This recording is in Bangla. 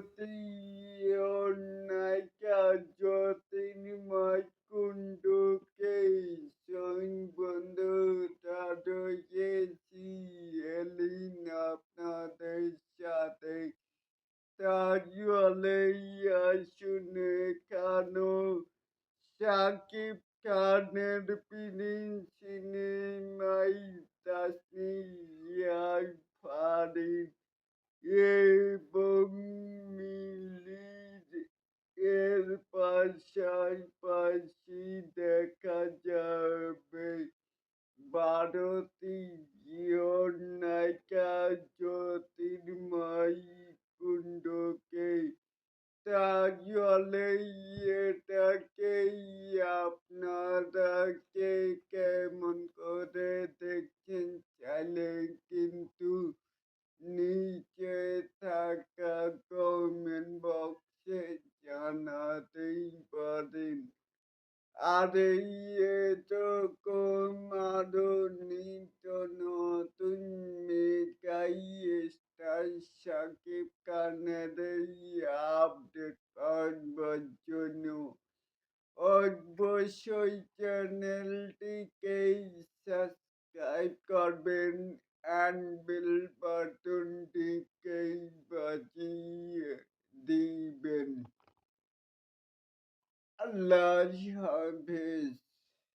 ভারতী অন্যায় জ্যোতির্ময় কুণ্ডকে বন্ধুটা রয়েছি এলিন আপনাদের সাথে তাহলে শুনে কেন সাকিব খানের ফিলিম সিনেমাই পাশাপাশি দেখা যাবে। ভারতী জীবন নায়িকা জ্যোতির্ময়ী কুণ্ডকে। তাহলে এটাকেই আপনারা পারেন আর এই আরও নিত্য নতুন মেগাই স্টার সাকিব খানের এই আপডেট পাওয়ার জন্য অবশ্যই চ্যানেলটিকে সাবস্ক্রাইব করবেন অ্যান্ড বেল বাটনটিকে large hub